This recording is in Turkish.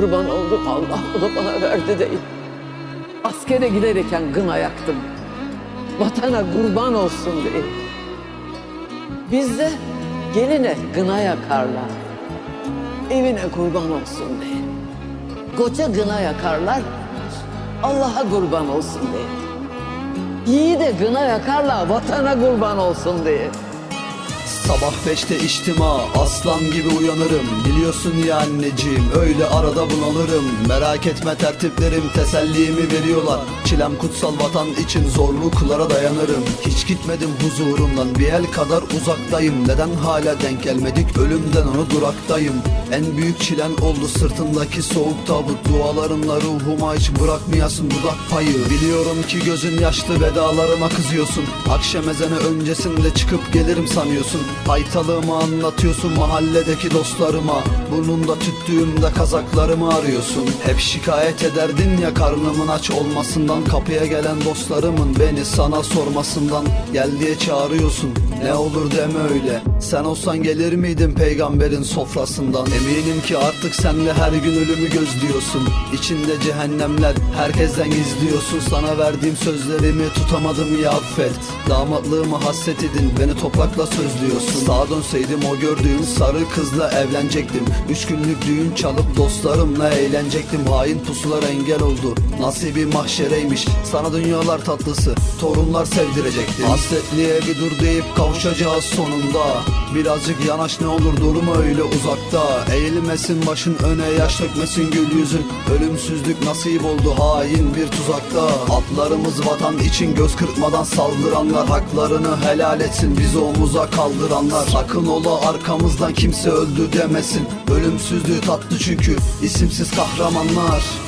Kurban oldum Allah onu bana verdi değil. Askere giderken gına yaktım. Vatana kurban olsun diye. Bizde geline gına yakarlar. Evine kurban olsun diye. Koca gına yakarlar. Allah'a kurban olsun diye. Yiğide gına yakarlar vatana kurban olsun diye. Sabah beşte içtima aslan gibi uyanırım. Biliyorsun ya anneciğim öyle arada bunalırım. Merak etme tertiplerim tesellimi veriyorlar. Çilem kutsal vatan için zorluklara dayanırım. Hiç gitmedim huzurundan bir el kadar uzaktayım. Neden hala denk gelmedik ölümden onu duraktayım. En büyük çilen oldu sırtındaki soğuk tabut. Dualarımla ruhuma hiç bırakmayasın dudak payı. Biliyorum ki gözün yaşlı vedalarıma kızıyorsun. Akşam ezanı öncesinde çıkıp gelirim sanıyorsun Haytalığımı anlatıyorsun mahalledeki dostlarıma? Burnunda tüttüğümde kazaklarımı arıyorsun. Hep şikayet ederdin ya karnımın aç olmasından Kapıya gelen dostlarımın beni sana sormasından Gel diye çağırıyorsun ne olur deme öyle. Sen olsan gelir miydin peygamberin sofrasından? Eminim ki artık sen de her gün ölümü gözlüyorsun. İçinde cehennemler herkesten gizliyorsun. Sana verdiğim sözlerimi tutamadım ya affet. Damatlığımı hasret edin beni toprakla sözlüyorsun. Sağa dönseydim o gördüğün sarı kızla evlenecektim. Üç günlük düğün çalıp dostlarımla eğlenecektim. Hain pusular engel oldu. Nasibim mahşereymiş. Sana dünyalar tatlısı torunlar sevdirecektim. Hasretliğe bir dur deyip kavuşacağız sonunda. Birazcık yanaş ne olur durma öyle uzakta. Eğilmesin başın öne yaş dökmesin gül yüzün. Ölümsüzlük nasip oldu hain bir tuzakta. Atlarımız vatan için göz kırpmadan saldıranlar. Haklarını helal etsin bizi omuza kaldıranlar. Sakın ola arkamızdan kimse öldü demesin. Ölümsüzlüğü tatlı çünkü isimsiz kahramanlar